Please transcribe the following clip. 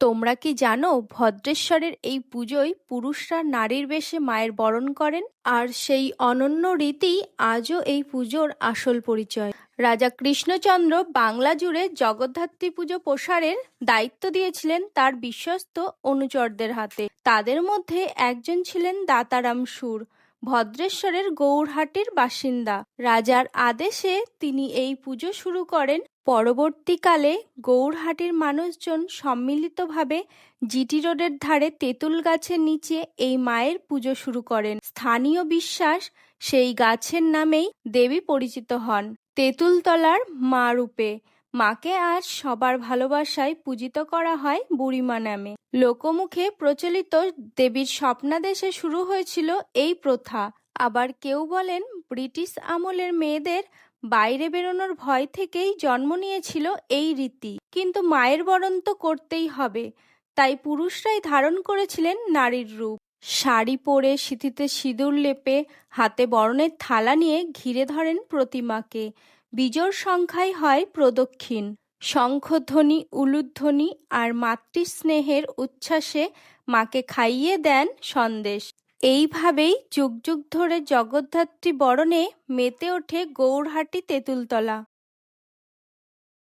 তোমরা কি জানো ভদ্রেশ্বরের এই পুজোয় পুরুষরা নারীর বেশে মায়ের বরণ করেন? আর সেই অনন্য রীতি আজও এই পুজোর আসল পরিচয়। রাজা কৃষ্ণচন্দ্র বাংলা জুড়ে জগদ্ধাত্রী পুজো প্রসারের দায়িত্ব দিয়েছিলেন তার বিশ্বস্ত অনুচরদের হাতে। তাদের মধ্যে একজন ছিলেন দাতারাম সুর, ভদ্রেশ্বরের গৌরহাটির বাসিন্দা। রাজার আদেশে তিনি এই পুজো শুরু করেন পরবর্তীকালে গৌরহাটির মানুষজন সম্মিলিতভাবে জিটি রোডের ধারে তেঁতুল গাছের নিচে এই মায়ের পুজো শুরু করেন। স্থানীয় বিশ্বাস সেই গাছের নামেই দেবী পরিচিত হন। তেঁতুলতলার মা রূপে মাকে আজ সবার ভালোবাসায় পূজিত করা হয় বুড়িমা নামে। লোকমুখে প্রচলিত দেবীর স্বপ্নাদেশে শুরু হয়েছিল এই প্রথা। আবার কেউ বলেন ব্রিটিশ আমলের মেয়েদের বাইরে বেরোনোর ভয় থেকেই জন্ম নিয়েছিল এই রীতি। কিন্তু মায়ের বরণ তো করতেই হবে, তাই পুরুষরাই ধারণ করেছিলেন নারীর রূপ। শাড়ি পরে সিঁথিতে সিঁদুর লেপে হাতে বরণের থালা নিয়ে ঘিরে ধরেন প্রতিমাকে। বিজোর সংখ্যায় হয় প্রদক্ষিণ। শঙ্খধ্বনি, উলুধ্বনি আর মাতৃস্নেহের উচ্ছ্বাসে মাকে খাইয়ে দেন সন্দেশ। এইভাবেই যুগ যুগ ধরে জগদ্ধাত্রী বরণে মেতে ওঠে গৌরহাটি তেঁতুলতলা।